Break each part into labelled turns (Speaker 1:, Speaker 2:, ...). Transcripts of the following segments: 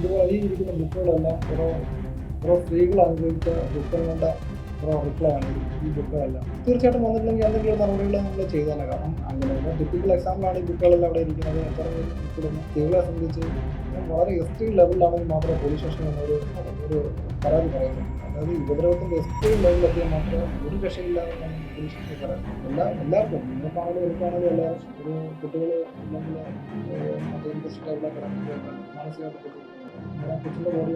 Speaker 1: ഇതുപോലെ ബുക്കുകളെല്ലാം ഓരോ ഓരോ സ്ത്രീകൾ അനുഭവിച്ച ദുഃഖങ്ങളുടെ ഓരോ റിപ്ലൈ ആണ് ഈ ബുക്കുകളെല്ലാം തീർച്ചയായിട്ടും വന്നിട്ടുണ്ടെങ്കിൽ എന്തെങ്കിലും നടപടികൾ നമ്മൾ ചെയ്തേനെ കാരണം അങ്ങനെ ടിപ്പിക്കൽ എക്സാമ്പിളാണ് ഈ ബുക്കുകളെല്ലാം അവിടെ ഇരിക്കുന്നത്. പേര് ഉൾപ്പെടുന്നു? സ്ത്രീകളെ സംബന്ധിച്ച് വളരെ എക്സ്ട്രീം ലെവലിലാണെങ്കിൽ മാത്രമേ പോലീസ് സ്റ്റേഷനിൽ എന്നൊരു ഒരു പരാതി പറയുന്നത്. അതായത് ഉപദ്രവത്തിന്റെ എക്സ്ട്രീം ലെവലിലെത്തിയാൽ മാത്രമേ ഒരു രക്ഷയില്ലാതെ പോലീസ് സ്റ്റേഷനിൽ പറയാം. എല്ലാ എല്ലാവർക്കും നിങ്ങൾക്കാണെങ്കിലും എനിക്കാണെങ്കിലും എല്ലാവരും ഒരു കുട്ടികൾ അല്ലെങ്കിൽ മറ്റേ ഇൻട്രസ്റ്റ് ലെവലിലൊക്കെ മാനസികമായിട്ട് കൊച്ചിന്റെ ബോഡി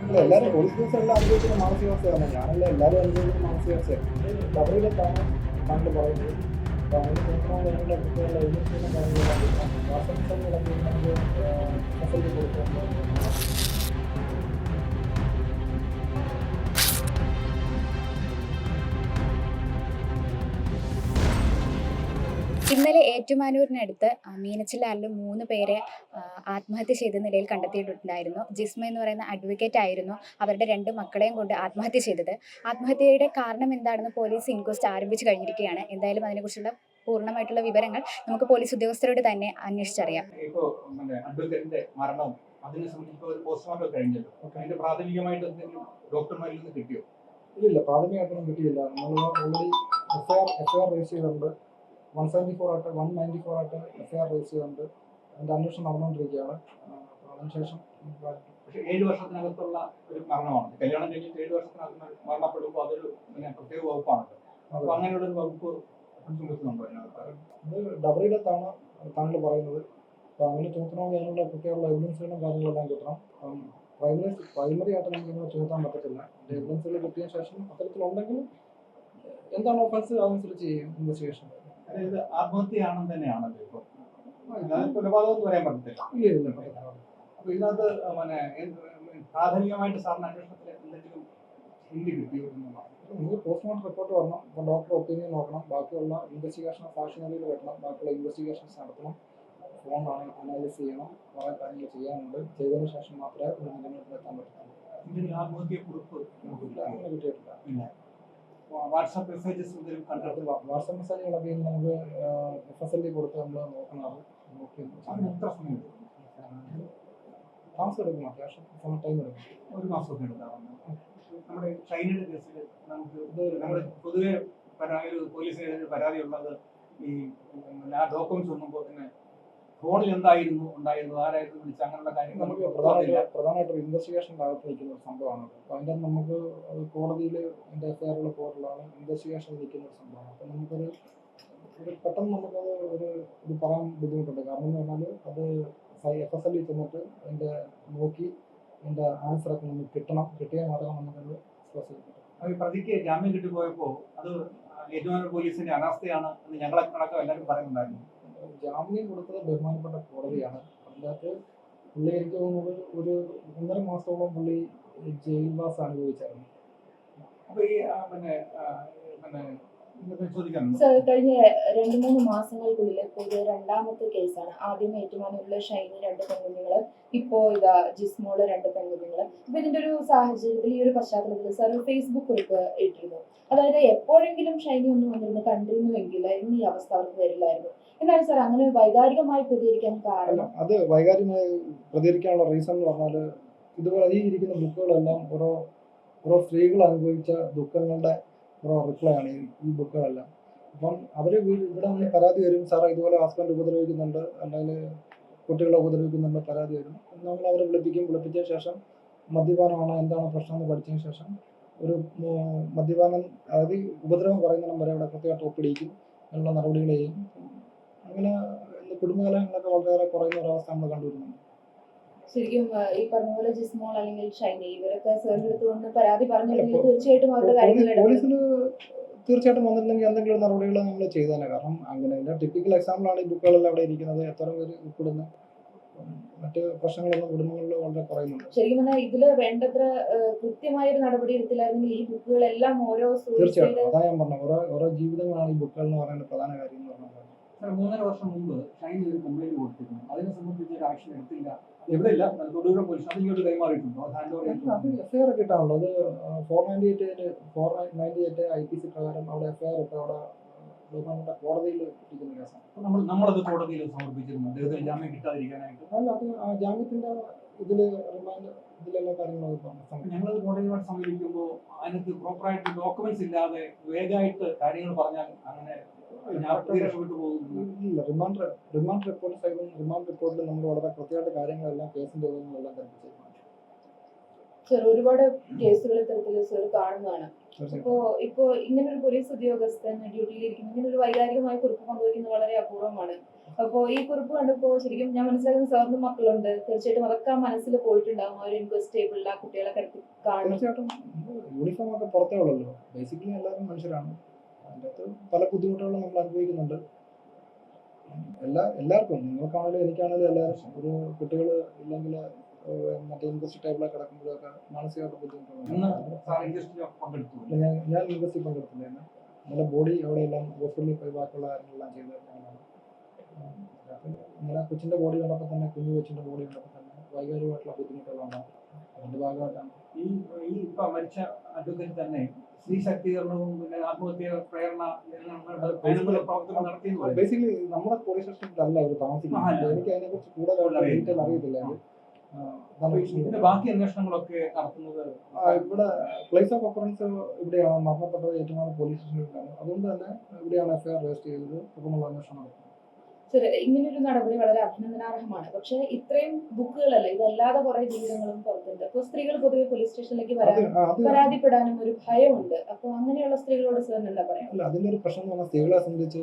Speaker 1: അല്ല എല്ലാവരും പോലീസ് കേസ് എല്ലാം അനുഭവിക്കുന്ന മാനസികാവസ്ഥയാണ് ഞാനല്ല എല്ലാവരും അനുഭവിക്കുന്ന മാനസികാവസ്ഥയാണ് അവരിലേക്കാണ് താങ്കൾ പറയുന്നത്. കുട്ടികളുടെ എഴുതുന്ന
Speaker 2: ഇന്നലെ ഏറ്റുമാനൂരിനടുത്ത് മീനച്ചിലാലിൽ മൂന്ന് പേരെ ആത്മഹത്യ ചെയ്ത നിലയിൽ കണ്ടെത്തിയിട്ടുണ്ടായിരുന്നു. ജിസ്മ എന്ന് പറയുന്ന അഡ്വക്കേറ്റ് ആയിരുന്നു അവരുടെ രണ്ട് മക്കളെയും കൊണ്ട് ആത്മഹത്യ ചെയ്തത്. ആത്മഹത്യയുടെ കാരണം എന്താണെന്ന് പോലീസ് ഇൻക്വസ്റ്റ് ആരംഭിച്ചു കഴിഞ്ഞിരിക്കുകയാണ്. എന്തായാലും അതിനെക്കുറിച്ചുള്ള പൂർണമായിട്ടുള്ള വിവരങ്ങൾ നമുക്ക് പോലീസ് ഉദ്യോഗസ്ഥരോട് തന്നെ അന്വേഷിച്ചറിയാം.
Speaker 3: ഇല്ല അഡ്വക്കേറ്റിന്റെ മരണവും അതിനെ സംബന്ധിച്ച് ഒരു പോസ്റ്റ്മോർട്ടം കഴിഞ്ഞല്ലോ. അതിന്റെ പ്രാഥമികമായിട്ട് എന്തെങ്കിലും ഡോക്ടർമാരിൽ നിന്ന് കിട്ടിയോ?
Speaker 1: ഇല്ലില്ല പ്രാഥമികമായിട്ടൊന്നും കിട്ടിയില്ല. നമ്മൾ ഓൾറെഡി എഫ്ഐആർ രജിസ്റ്റർ ചെയ്തിട്ടുണ്ട്. വൺ സെവന്റി ഫോർ ആയിട്ട് വൺ നയന്റി ഫോർ ആയിട്ട് എഫ് ഐ ആർ രജിസ്റ്റർ ചെയ്തിട്ടുണ്ട് അതിന്റെ അന്വേഷണം നടന്നുകൊണ്ടിരിക്കുകയാണ്. അപ്പോൾ അതിനുശേഷം
Speaker 3: പക്ഷെ ഏഴ് വർഷത്തിനകത്തുള്ള ഒരു മരണമാണ്. കല്യാണം കഴിഞ്ഞിട്ട് ഏഴ് വർഷത്തിനകത്ത് മരണപ്പെടുമ്പോൾ അതൊരു പിന്നെ പ്രത്യേക വകുപ്പാണല്ലോ. അപ്പൊ അങ്ങനെയുള്ള ഒരു വകുപ്പ് ചുമത്തുന്നുണ്ടോ അതിനകത്ത്?
Speaker 1: ഇത് ഡബിൾ ഡെത്താണ് താങ്കൾ പറയുന്നത്. അപ്പോൾ അങ്ങനെ ചുമത്തണമെങ്കിൽ അതിനുള്ള കുട്ടികളുടെ എവിഡൻസുകളും കാര്യങ്ങളെല്ലാം കിട്ടണം. പ്രൈമറി പ്രൈമറി ആയിട്ട് നമുക്ക് ഇങ്ങനെ ചുമത്താൻ പറ്റത്തില്ല. എവിഡൻസുകൾ കിട്ടിയ ശേഷം അത്തരത്തിലുണ്ടെങ്കിൽ എന്താണ് ഓഫൻസ് അതനുസരിച്ച് ചെയ്യും ഇൻവെസ്റ്റിഗേഷൻ
Speaker 3: അതായത് ആത്മഹത്യയാണെന്ന് തന്നെയാണല്ലോ ഇപ്പൊ അതായത് കൊലപാതകം പറയാൻ പറ്റത്തില്ല. അപ്പൊ ഇതിനകത്ത് പിന്നെ പ്രാഥമികമായിട്ട് സാറിന് അന്വേഷണത്തിൽ എന്തെങ്കിലും ഹിന്ദി കിട്ടിയോ എന്നുള്ളതാണ്
Speaker 1: നമുക്ക് പോസ്റ്റ്മോർട്ടം റിപ്പോർട്ട് വരണം. അപ്പോൾ ഡോക്ടർ ഒപ്പീനിയൻ നോക്കണം. ബാക്കിയുള്ള ഇൻവെസ്റ്റിഗേഷൻ ഫാഷനറിയിൽ വെട്ടണം ബാക്കിയുള്ള ഇൻവെസ്റ്റിഗേഷൻസ് നടത്തണം. ഫോൺ അനലൈസ് ചെയ്യണം. കുറേ കാര്യങ്ങൾ ചെയ്യാനുണ്ട്. ചെയ്തതിന് ശേഷം മാത്രമേ ഒരു നിലനിൽപ്പിലെത്താൻ
Speaker 3: പറ്റുള്ളൂ ആത്മഹത്യ കുറിപ്പ്
Speaker 1: കിട്ടിയിട്ടില്ല.
Speaker 3: വാട്സാപ്പ് മെസ്സേജസ് എന്തെങ്കിലും കണ്ടെത്തുക
Speaker 1: വാട്സാപ്പ് മെസ്സേജുകളൊക്കെ നമുക്ക് എഫ് എസ് എൽ കൊടുത്ത് നമ്മൾ നോക്കണത് നോക്കി
Speaker 3: എത്ര സമയം?
Speaker 1: താമസം എടുക്കും അത്യാവശ്യം സമയം ടൈം എടുക്കും.
Speaker 3: ഒരു മാസമൊക്കെ എടുക്കാറുണ്ട്. നമ്മുടെ ചൈനയുടെ കേസിൽ നമുക്ക് നമ്മുടെ പൊതുവെ പരാതി പോലീസിന് ഒരു പരാതി ഉള്ളത് ഈ ആ ഡോക്യുമെന്റ്സ് ഒന്നും പിന്നെ ഫോണിൽ എന്തായിരുന്നു? ഉണ്ടായിരുന്നു ആരായിരുന്നു വിളിച്ച അങ്ങനെയുള്ള കാര്യങ്ങൾ
Speaker 1: നമുക്ക് പ്രധാനമായിട്ട് ഇൻവെസ്റ്റിഗേഷന്റെ അകത്ത് നിൽക്കുന്ന ഒരു സംഭവമാണ്. അപ്പോൾ അതിന്റെ നമുക്ക് കോടതിയിൽ എന്റെ എഫ് ഐ പോർട്ടലാണ് ഇൻവെസ്റ്റിഗേഷൻ നിൽക്കുന്ന ഒരു സംഭവമാണ്. അപ്പം നമുക്കൊരു ഒരു പെട്ടെന്ന് നമുക്കത് ഒരു ഇത് പറയാൻ ബുദ്ധിമുട്ടുണ്ട്. കാരണം എന്ന് പറഞ്ഞാൽ അത് എഫ് എസ് എൽ ചെന്നിട്ട് അതിന്റെ നോക്കി അതിന്റെ ആൻസറൊക്കെ നമുക്ക് കിട്ടണം. കിട്ടിയാൽ മാത്രമേ നമുക്കത് സ്ട്രെസ്
Speaker 3: കിട്ടും ഈ പ്രതിക്ക് ജാമ്യം കിട്ടിപ്പോയപ്പോൾ അത് ഏറ്റുമാനൂർ പോലീസിന്റെ അനാസ്ഥയാണ് എന്ന് ഞങ്ങളെ അടക്കം എല്ലാവരും പറയുന്നുണ്ടായിരുന്നു.
Speaker 1: ജാമ്യം കൊടുത്തത് ബഹുമാനപ്പെട്ട കോടതിയാണ്. അതിനകത്ത് പുള്ളി എനിക്ക് തോന്നുന്നത് ഒരു ഒന്നര മാസത്തോളം പുള്ളി ജയിൽവാസം അനുഭവിച്ചായിരുന്നു.
Speaker 3: അപ്പൊ ഈ പിന്നെ പിന്നെ
Speaker 4: സർ കഴിഞ്ഞ രണ്ട് മൂന്ന് മാസങ്ങൾക്കുള്ളിൽ പുതിയ രണ്ടാമത്തെ കേസാണ്. ആദ്യം ഏറ്റുമാനൂരിലെ ഷൈനി രണ്ട് പെൺകുഞ്ഞുങ്ങൾ ഇപ്പോ ഇതാ ജിസ്മോൾ രണ്ട് പെൺകുഞ്ഞുങ്ങൾ ഇപ്പൊ ഇതിന്റെ ഒരു സാഹചര്യത്തിൽ ഈ ഒരു പശ്ചാത്തലത്തിൽ സർ ഫേസ്ബുക്ക് കുറിപ്പ് ഇട്ടിരുന്നു. അതായത് എപ്പോഴെങ്കിലും ഷൈനി ഒന്ന് വന്നിരുന്ന് കണ്ടിരുന്നുവെങ്കിൽ ഇന്ന് ഈ അവസ്ഥ അവർക്ക് വരില്ലായിരുന്നു. എന്താണ് സാർ അങ്ങനെ വൈകാരികമായി പ്രതികരിക്കാൻ കാരണം
Speaker 1: അത് വൈകാരികമായി പ്രതികരിക്കാനുള്ള റീസൺ എന്ന് പറഞ്ഞാൽ ഇതുപോലെ ഈ ഇരിക്കുന്ന ബുക്കുകളെല്ലാം ഓരോ ഓരോ സ്ത്രീകൾ അനുഭവിച്ച ദുഃഖങ്ങളുടെ ഓരോ റിപ്ലൈ ആണ് ഈ ബുക്കുകളെല്ലാം അപ്പം അവർ ഇവിടെ നിന്ന് പരാതി വരും സാറേ ഇതുപോലെ ഹസ്ബൻഡ് ഉപദ്രവിക്കുന്നുണ്ട്. അല്ലെങ്കിൽ കുട്ടികളെ ഉപദ്രവിക്കുന്നുണ്ട്. പരാതി വരും നമ്മൾ അവരെ വിളിപ്പിക്കും. വിളിപ്പിച്ച ശേഷം മദ്യപാനമാണോ എന്താണ് പ്രശ്നം എന്ന് പഠിച്ചതിന് ശേഷം ഒരു മദ്യപാനം അതായത് ഉപദ്രവം പറയുന്നിടം വരെ അവിടെ കൃത്യമായിട്ട് ഒപ്പിടിക്കും. അങ്ങനെയുള്ള നടപടികൾ ചെയ്യും. അങ്ങനെ കുടുംബകലഹങ്ങളൊക്കെ വളരെയേറെ കുറയുന്ന ഒരവസ്ഥ നമ്മൾ കണ്ടുവരുന്നുണ്ട്.
Speaker 4: ശരിക്കും ഈ പറഞ്ഞ പോലെ ജിസ്മോൾ അല്ലെങ്കിൽ ഷൈനി ഇവരൊക്കെ സാറിന്റെ അടുത്ത് വന്ന് പരാതി പറഞ്ഞില്ലെങ്കിൽ തീർച്ചയായിട്ടും അവരുടെ
Speaker 1: കാര്യങ്ങൾ തീർച്ചയായിട്ടും വന്നിട്ടുണ്ടെങ്കിൽ എന്തെങ്കിലും നടപടികൾ നമ്മൾ ചെയ്തേനെ. കാരണം അങ്ങനെ ഇല്ല. ടിപ്പിക്കൽ എക്സാമ്പിൾ ആണ് ഈ ബുക്കുകളെല്ലാം അവിടെ ഇരിക്കുന്നത്. എത്ര പേര് ഉൾപ്പെടുന്ന? മറ്റ് പ്രശ്നങ്ങളൊന്നും കുടുംബങ്ങളിൽ വളരെ കുറയുന്നുണ്ട്.
Speaker 4: ശരിക്കും പറഞ്ഞാൽ ഇതിൽ വേണ്ടത്ര കൃത്യമായ ഒരു നടപടി എടുത്തില്ലായിരുന്നെങ്കിൽ ഈ ബുക്കുകളെല്ലാം ഓരോ
Speaker 1: തീർച്ചയായിട്ടും. അതാ ഞാൻ പറഞ്ഞത്. ഓരോ ഓരോ ജീവിതങ്ങളാണ് ഈ ബുക്കുകൾ എന്ന് പറയുന്ന പ്രധാന കാര്യം എന്ന് പറഞ്ഞത്
Speaker 3: മൂന്നര വർഷം മുമ്പ് ഷൈൻ ഒരു കംപ്ലൈന്റ് കൊടുത്തിരുന്നു. അതിനെ സംബന്ധിച്ച് ഒരു ആക്ഷൻ എടുത്തില്ല. എവിടെ ഇല്ല തൊടുപുഴ പോലീസ് അത് ഇങ്ങോട്ട് കൈമാറിയിട്ടുണ്ടോ. ഹാൻഡ് ഓവർ
Speaker 1: അത്
Speaker 3: ചെയ്തിട്ടുണ്ടോ
Speaker 1: എഫ് ഐ ആർ കിട്ടാനുള്ളത് അത് four ninety eight four ninety eight I P C പ്രകാരം അവിടെ എഫ് ഐ ആർ ഇട്ട് അവിടെ ബഹുമാനപ്പെട്ട കോടതിയിൽ എത്തിക്കുന്ന കേസാണ്.
Speaker 3: നമ്മൾ നമ്മളത് കോടതിയിൽ സമർപ്പിച്ചിരുന്നു. അദ്ദേഹത്തിന് ജാമ്യം കിട്ടാതിരിക്കാനായിട്ട്.
Speaker 1: അല്ല അത് ജാമ്യത്തിന്റെ ഇതിൽ റിമാൻഡ് ഇതിലെല്ലാ കാര്യങ്ങളും അത് പറഞ്ഞു.
Speaker 3: അപ്പൊ ഞങ്ങളത് കോടതിയോട് സമീപിക്കുമ്പോൾ അതിനകത്ത് പ്രോപ്പറായിട്ട് ഡോക്യുമെന്റ്സ് ഇല്ലാതെ വേഗമായിട്ട് കാര്യങ്ങൾ പറഞ്ഞാൽ അങ്ങനെ
Speaker 1: ഇല്ല റിമാൻഡ് റിമാൻഡ് റിപ്പോർട്ട് സൈഡിൽ റിമാൻഡ് റിപ്പോർട്ടിൽ നമ്മൾ വളരെ കൃത്യമായിട്ട് കാര്യങ്ങളെല്ലാം കേസിന്റെ വിവരങ്ങളെല്ലാം കൽപ്പിച്ചിരുന്നു
Speaker 4: സർ ഒരുപാട് കേസുകൾ ഇത്തരത്തിൽ സർ കാണുന്നതാണ്. ഇപ്പോ ഇപ്പോ ഇങ്ങനെ ഒരു പോലീസ് ഉദ്യോഗസ്ഥൻ ഡ്യൂട്ടിയിലിരിക്കുന്ന ഇങ്ങനെ ഒരു വൈകാരികമായ കുറിപ്പ് പങ്കുവയ്ക്കുന്നത് വളരെ അപൂർവമാണ്. അപ്പോ ഈ കുറിപ്പ് കണ്ടപ്പോ ശരിക്കും ഞാൻ മനസ്സിലാക്കുന്ന സാറിന് മക്കളുണ്ട്. തീർച്ചയായിട്ടും അതൊക്കെ ആ മനസ്സിൽ പോയിട്ടുണ്ടാവും. ആ ഒരു ഇൻക്വസ്റ്റ് ടേബിളിൽ ആ കുട്ടികളെ കിടത്തി കാണണം
Speaker 1: തീർച്ചയായിട്ടും. യൂണിഫോം ഒക്കെ പുറത്തേ ഉള്ളല്ലോ. ബേസിക്കലി എല്ലാവരും മനുഷ്യരാണ്. അതിന്റെ അകത്ത് പല ബുദ്ധിമുട്ടുകളും നമ്മൾ അനുഭവിക്കുന്നുണ്ട്. എല്ലാ എല്ലാവർക്കും. നിങ്ങൾക്കാണെങ്കിലും എനിക്കാണെങ്കിലും എല്ലാവരും ഒരു കുട്ടികൾ ഇല്ലെങ്കിൽ മറ്റേ ഇൻവെസ്റ്റ് ടേബിളിൽ കിടക്കുമ്പോഴൊക്കെ മാനസികമായിട്ട് ബുദ്ധിമുട്ടുകളാണ്. ഞാൻ ഞാൻ ഇൻഡസ്ട്രി പങ്കെടുത്തില്ലായിരുന്നു നമ്മുടെ ബോഡി അവിടെയെല്ലാം ഹോസ്പിറ്റലിൽ പോയി ബാക്കിയുള്ള കാര്യങ്ങളെല്ലാം ചെയ്ത് ഇങ്ങനെ കൊച്ചിന്റെ ബോഡി കണ്ടപ്പോൾ തന്നെ കുഞ്ഞു കൊച്ചിന്റെ ബോഡി കണ്ടപ്പോൾ തന്നെ വൈകാരികമായിട്ടുള്ള ബുദ്ധിമുട്ടുകളാണ്. അതിന്റെ ഭാഗമായിട്ടാണ്.
Speaker 3: ഈ ഈ ഇപ്പൊ മരിച്ച അഡ്വക്കേറ്റ് തന്നെ സ്ത്രീ ശാക്തീകരണവും പിന്നെ ആത്മഹത്യ പ്രേരണ അതിനുള്ള പ്രവർത്തനം നടത്തിയെന്ന് പറയും
Speaker 1: ബേസിക്കലി നമ്മുടെ പോലീസ് സ്റ്റേഷനിലല്ല അവർ താമസിക്കുന്നത്. എനിക്ക് അതിനെക്കുറിച്ച് കൂടുതൽ
Speaker 3: അറിയില്ല.
Speaker 1: ഡീറ്റെയിൽ അറിയത്തില്ല.
Speaker 3: ഇതിന്റെ ബാക്കി അന്വേഷണങ്ങളൊക്കെ നടത്തുന്നത്
Speaker 1: ഇവിടെ പ്ലേസ് ഓഫ് ഒഫറൻസ് ഇവിടെയാണ് മരണപ്പെട്ടത് ഏറ്റവും പോലീസ് സ്റ്റേഷനിലാണ് അതുകൊണ്ട് തന്നെ ഇവിടെയാണ് എഫ്ഐആർ രജിസ്റ്റർ ചെയ്തത് തുടർന്നുള്ള അന്വേഷണം നടത്തുന്നത്
Speaker 4: ഇങ്ങനെ ഒരു നടപടി വളരെ അഭിനന്ദനാർഹമാണ്. പക്ഷേ ഇത്രയും ബുക്കുകളല്ല? ഇതല്ലാതെ കുറെ ജീവിതങ്ങളും പുറത്തുണ്ട്. അപ്പൊ സ്ത്രീകൾ പൊതുവെ പോലീസ് സ്റ്റേഷനിലേക്ക് വരാൻ പരാതിപ്പെടാനും ഒരു ഭയമുണ്ട്. അപ്പൊ അങ്ങനെയുള്ള സ്ത്രീകളോട് സാർ എന്താ പറയാ?
Speaker 1: അല്ല അതിന്റെ ഒരു പ്രശ്നം എന്ന് പറഞ്ഞാൽ സ്ത്രീകളെ സംബന്ധിച്ച്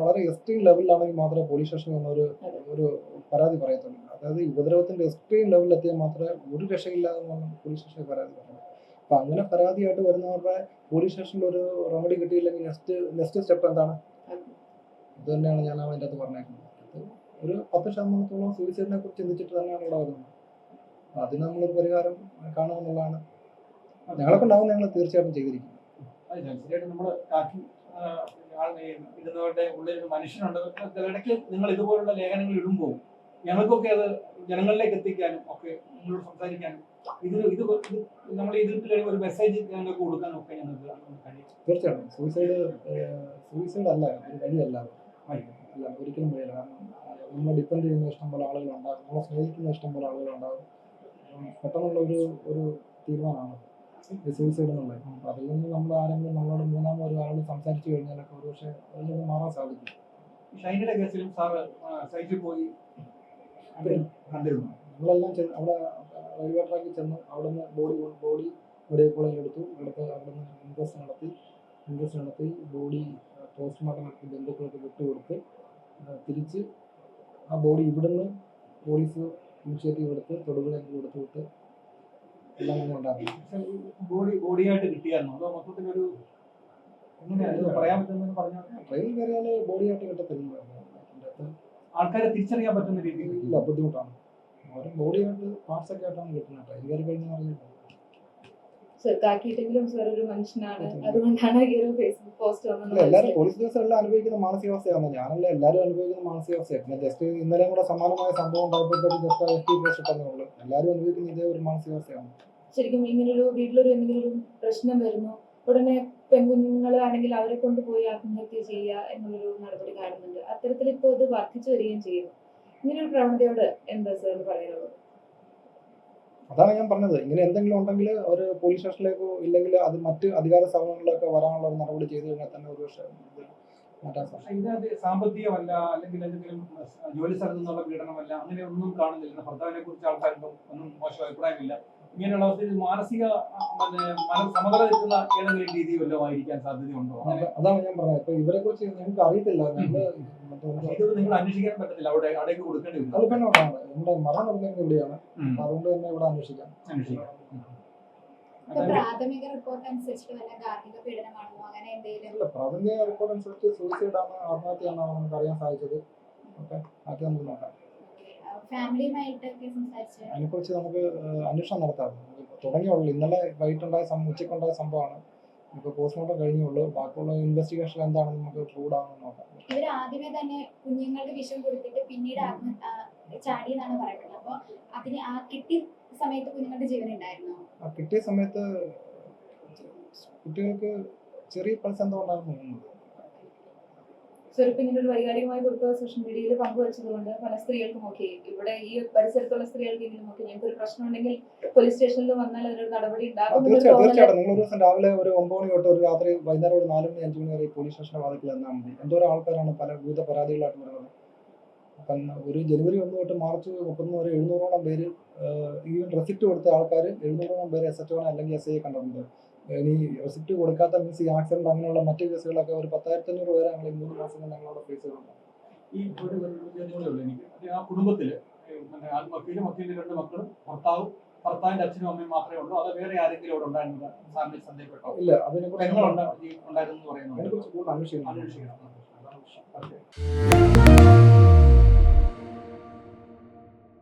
Speaker 1: വളരെ എക്സ്ട്രീം ലെവലിലാണെങ്കിൽ മാത്രമേ പോലീസ് സ്റ്റേഷനിൽ വന്ന ഒരു ഒരു പരാതി പറയത്തുള്ളൂ. അതായത് ഉപദ്രവത്തിന്റെ എക്സ്ട്രീം ലെവലിൽ എത്തിയാൽ മാത്രമേ ഒരു രക്ഷയില്ലാതെ പോലീസ് സ്റ്റേഷനിൽ പരാതി പറയൂ. അപ്പൊ അങ്ങനെ പരാതിയായിട്ട് വരുന്നവരുടെ പോലീസ് സ്റ്റേഷനിൽ ഒരു റെമഡി കിട്ടിയില്ലെങ്കിൽ നെക്സ്റ്റ് നെക്സ്റ്റ് സ്റ്റെപ്പ് എന്താണ്? ഇത് തന്നെയാണ് ഞാൻ അതിന്റെ അകത്ത് പറഞ്ഞേക്കുന്നത്. അത് ഒരു പത്ത് ശതമാനത്തോളം സൂയിസൈഡിനെ കുറിച്ച് ചിന്തിച്ചിട്ട് തന്നെയാണ് ഇവിടെ വരുന്നത്. അപ്പൊ അതിന് നമ്മളൊരു പരിഹാരം കാണുമെന്നുള്ളതാണ് ഞങ്ങളെ കൊണ്ടാവും ഞങ്ങൾ തീർച്ചയായിട്ടും ചെയ്തിരിക്കും
Speaker 3: അത് ഇടുന്നവരുടെ ഉള്ളിൽ ഒരു മനുഷ്യനുണ്ട്. ഇടയ്ക്ക് നിങ്ങൾ ഇതുപോലുള്ള ലേഖനങ്ങൾ ഇടുമ്പോൾ ഞങ്ങൾക്കൊക്കെ അത് ജനങ്ങളിലേക്ക് എത്തിക്കാനും ഒക്കെ നിങ്ങളോട് സംസാരിക്കാനും ഇത് ഇത് നമ്മൾ ഇതിൽ ഒരു മെസ്സേജ് ഞങ്ങൾക്ക് കൊടുക്കാനും ഒക്കെ ഞങ്ങൾക്ക് കഴിയും.
Speaker 1: തീർച്ചയായിട്ടും. സൂയിസൈഡ് സൂയിസൈഡ് അല്ല ഒരു വഴിയല്ല അത്.
Speaker 3: വഴി.
Speaker 1: അല്ല ഒരിക്കലും വഴിയല്ല കാരണം നമ്മൾ ഡിപ്പെൻഡ് ചെയ്യുന്ന ഇഷ്ടംപോലെ ആളുകളുണ്ടാകും നമ്മളെ സ്നേഹിക്കുന്ന ഇഷ്ടംപോലെ ആളുകളുണ്ടാകും പെട്ടെന്നുള്ള ഒരു ഒരു തീരുമാനമാണ് സൂയിസൈഡ് എന്നുള്ളത്. അപ്പം അതിൽ നിന്ന് നമ്മൾ ആരെങ്കിലും നമ്മളോട് മൂന്നാമത് ഒരു ആൾ സംസാരിച്ചു കഴിഞ്ഞാലൊക്കെ ഒരു പക്ഷേ അതിൽ നിന്ന് മാറാൻ സാധിക്കും.
Speaker 3: ഷൈനിയുടെ കേസിലും സാറ് സൈറ്റിൽ പോയി
Speaker 1: നമ്മളെല്ലാം ചെന്ന് അവിടെ റെയിൽവേ ട്രാക്കിൽ ചെന്ന് അവിടെ നിന്ന് ബോഡി ബോഡി മെഡിക്കൽ കോളേജിൽ എടുത്തു. എടുത്ത് അവിടെ നിന്ന് ഇൻക്വസ്റ്റ് നടത്തി. ഇൻക്വസ്റ്റ് നടത്തി ബോഡി പോസ്റ്റ്മോർട്ടം നടത്തി ബന്ധുക്കൾക്ക് വിട്ടുകൊടുത്ത് തിരിച്ച് ആ ബോഡി ഇവിടുന്ന് പോലീസ് ഇനിഷ്യേറ്റീവ് എടുത്ത് തൊടുപുഴയ്ക്ക് കൊടുത്തു വിട്ട് എല്ലാം
Speaker 3: തന്നെ ഉണ്ടാക്കി ബോഡി ബോഡിയായിട്ട് കിട്ടിയായിരുന്നു? അതോ മൊത്തത്തിൽ ഒരു പറയാൻ
Speaker 1: ട്രെയിൻ കയറിയാൽ ബോഡിയായിട്ട് കിട്ടത്തില്ല
Speaker 3: ആൾക്കാരെ തിരിച്ചറിയാൻ പറ്റുന്ന രീതിയിൽ.
Speaker 1: ഇല്ല ബുദ്ധിമുട്ടാണ്. ഓരോ ബോഡിയായിട്ട് പാർട്സ് ഒക്കെ ആയിട്ടാണ് കിട്ടുന്നത്. ട്രെയിൻ കയറി കഴിഞ്ഞാൽ അറിയില്ല
Speaker 4: സർ സാർ ഒരു മനുഷ്യനാണ്. അതുകൊണ്ടാണ് ഈ ഒരു ഫേസ്ബുക്ക് പോസ്റ്റ്
Speaker 1: അല്ല എല്ലാവരും പോലീസ് ഉദ്യോഗസ്ഥരെല്ലാം അനുഭവിക്കുന്ന മാനസികാവസ്ഥയാണ് ഞാനല്ല എല്ലാവരും അനുഭവിക്കുന്ന മാനസികാവസ്ഥയാണ് പിന്നെ ജസ്റ്റ് ഇന്നലെയും കൂടെ സമാനമായ സംഭവം ഉണ്ടായപ്പോഴത്തേക്ക് ജസ്റ്റ് പോസ്റ്റ് ഇട്ടതേ എല്ലാവരും അനുഭവിക്കുന്ന ഇതേ ഒരു മാനസികാവസ്ഥയാണ്.
Speaker 4: ശരിക്കും ഇങ്ങനൊരു വീട്ടിലൊരു എന്തെങ്കിലും ഒരു പ്രശ്നം വരുന്നു. ഉടനെ പെൺകുഞ്ഞുങ്ങളാണെങ്കിൽ അവരെ കൊണ്ടുപോയി ആത്മഹത്യ ചെയ്യുക എന്നുള്ളൊരു നടപടി കാണുന്നുണ്ട്. അത്തരത്തിൽ ഇപ്പോൾ ഇത് വർദ്ധിച്ചു വരികയും ചെയ്യുന്നു. ഇങ്ങനൊരു ഒരു പ്രവണതയോട് എന്താ സർ പറയാനുള്ളത്?
Speaker 1: അതാണ് ഞാൻ പറഞ്ഞത്. ഇങ്ങനെ എന്തെങ്കിലും ഉണ്ടെങ്കിൽ അവർ പോലീസ് സ്റ്റേഷനിലേക്കോ ഇല്ലെങ്കിൽ അത് മറ്റ് അധികാര സ്ഥാപനങ്ങളിലൊക്കെ വരാനുള്ള ഒരു നടപടി ചെയ്തു കഴിഞ്ഞാൽ തന്നെ ഒരു പക്ഷേ മാറ്റാൻ സാധിക്കും.
Speaker 3: സാമ്പത്തികമല്ല അല്ലെങ്കിൽ എന്തെങ്കിലും ജോലി സ്ഥലത്തു നിന്നുള്ള പീഡനമല്ല അങ്ങനെ ഒന്നും കാണുന്നില്ല. ഭർത്താവിനെ കുറിച്ച് ആൾക്കാർക്കും ഒന്നും മോശം അഭിപ്രായമില്ല. ഇങ്ങനെയുള്ള അവസ്ഥയിൽ മാനസിക പിന്നെ സമതല നിൽക്കുന്ന ഏതെങ്കിലും രീതി വല്ലതും ആയിരിക്കാൻ സാധ്യതയുണ്ടോ
Speaker 1: അതാണ് ഞാൻ പറഞ്ഞത്. ഇപ്പൊ ഇവരെ കുറിച്ച് ഞങ്ങൾക്ക് അറിയത്തില്ല.
Speaker 3: ഇത് നിങ്ങൾ അന്വേഷിക്കാൻ പറ്റത്തില്ല. അവിടെ അവിടേക്ക് കൊടുക്കേണ്ടി വരും.
Speaker 1: അത് പിന്നെ നമ്മുടെ മരണം നടക്കുന്നത് ഇവിടെയാണ്. അതുകൊണ്ട് തന്നെ ഇവിടെ അന്വേഷിക്കാം.
Speaker 2: പ്രാഥമിക റിപ്പോർട്ട് അനുസരിച്ചിട്ട് വല്ല ഗാർഹിക പീഡനമാണെന്നോ അങ്ങനെ എന്തെങ്കിലും?
Speaker 1: പ്രാഥമിക റിപ്പോർട്ട് അനുസരിച്ച് സൂയിസൈഡ് ആണ് ആത്മഹത്യയാണെന്നാണ് നമുക്ക് അറിയാൻ സാധിച്ചത്. ഓക്കെ. ബാക്കി നമുക്ക് നോക്കാം.
Speaker 2: ഫാമിലിയുമായിട്ടൊക്കെ സംസാരിച്ച്
Speaker 1: അതിനെക്കുറിച്ച് നമുക്ക് അന്വേഷണം നടത്താം. തുടങ്ങിയുള്ളൂ. ഇന്നലെ വൈകിട്ടുണ്ടായ ഉച്ചയ്ക്കുണ്ടായ സംഭവമാണ്. ഇപ്പൊ പോസ്റ്റ്മോർട്ടം കഴിഞ്ഞുള്ളൂ. ബാക്കിയുള്ള ഇൻവെസ്റ്റിഗേഷൻ എന്താണെന്ന് നമുക്ക് ട്രൂഡ് ആണെന്ന് നോക്കാം.
Speaker 2: ഇവർ ആദ്യമേ തന്നെ കുഞ്ഞുങ്ങൾക്ക് വിഷം കൊടുത്തിട്ട് പിന്നീട് ചാടി എന്നാണ് പറയുന്നത്. അപ്പോൾ അതിന് ആ കിട്ടിയ സമയത്ത് കുഞ്ഞുങ്ങളുടെ ജീവൻ ഉണ്ടായിരുന്നു?
Speaker 1: ആ കിട്ടിയ സമയത്ത് കുട്ടികൾക്ക് ചെറിയ പൾസ് എന്തോ ഉണ്ടായിരുന്നു.
Speaker 4: ഇങ്ങനെ ഒരു വൈകാരികമായ കുറിപ്പ് സോഷ്യൽ മീഡിയയിൽ പങ്കുവച്ചത് കൊണ്ട് പല സ്ത്രീകൾക്കും ഓക്കെ ഇവിടെ ഈ പരിസരത്തുള്ള സ്ത്രീകൾക്കെങ്കിലും ഓക്കെ ഞങ്ങൾക്ക് ഒരു പ്രശ്നം ഉണ്ടെങ്കിൽ പോലീസ് സ്റ്റേഷനിൽ വന്നാൽ അതിനൊരു നടപടി ഉണ്ടാകും എന്നൊരു
Speaker 1: തീർച്ചയായിട്ടും. നിങ്ങൾ ഒരു ദിവസം രാവിലെ ഒരു ഒമ്പത് മണി തൊട്ട് ഒരു രാത്രി വൈകുന്നേരം ഒരു നാല് മണി അഞ്ച് മണി വരെ പോലീസ് സ്റ്റേഷന്റെ വാതിൽ എന്നാൽ മതി. എന്തോരം ആൾക്കാരാണ് പല വിവിധ പരാതികളായിട്ട് വരുന്നത്. ഒരു ജനുവരി ഒന്ന് തൊട്ട് മാർച്ച് മുപ്പത്തൊന്ന് വരെ എഴുന്നൂറോളം പേര് ഈ റെസിപ്റ്റ് കൊടുത്ത ആൾക്കാർ എഴുന്നൂറോളം പേര് എസ് എച്ച് അല്ലെങ്കിൽ എസ് ഐ കണ്ടിട്ടുണ്ട്. ഇനി റെസിപ്റ്റ് കൊടുക്കാത്ത മീൻസ് ഈ ആക്സിഡന്റ് അങ്ങനെയുള്ള മറ്റു കേസുകളൊക്കെ ഒരു പത്തായിരത്തി അഞ്ഞൂറ് പേരെ ഞങ്ങൾ ഈ മൂന്ന് മാസം കൊണ്ട് ഞങ്ങളവിടെ ഫേസ് ചെയ്തിട്ടുണ്ട്
Speaker 3: ഈ ഒരു ഒരു ചോദ്യം കൂടെ ഉള്ളൂ എനിക്ക്. ആ കുടുംബത്തിൽ വക്കീലും വക്കീലിന്റെ രണ്ട് മക്കളും ഭർത്താവും ഭർത്താവിന്റെ അച്ഛനും അമ്മയും മാത്രമേ ഉള്ളൂ. അത് വേറെ ആരെങ്കിലും അവിടെ ഉണ്ടായിരുന്നത് സാറിന് സന്ദേഹപ്പെട്ടോ
Speaker 1: ഇല്ല അതിനെക്കുറിച്ച്
Speaker 3: ഉണ്ടായിരുന്നു എന്ന് പറയുന്നുണ്ട്
Speaker 1: അതിനെക്കുറിച്ച് കൂടുതൽ
Speaker 3: അന്വേഷിക്കണം. ഓക്കേ.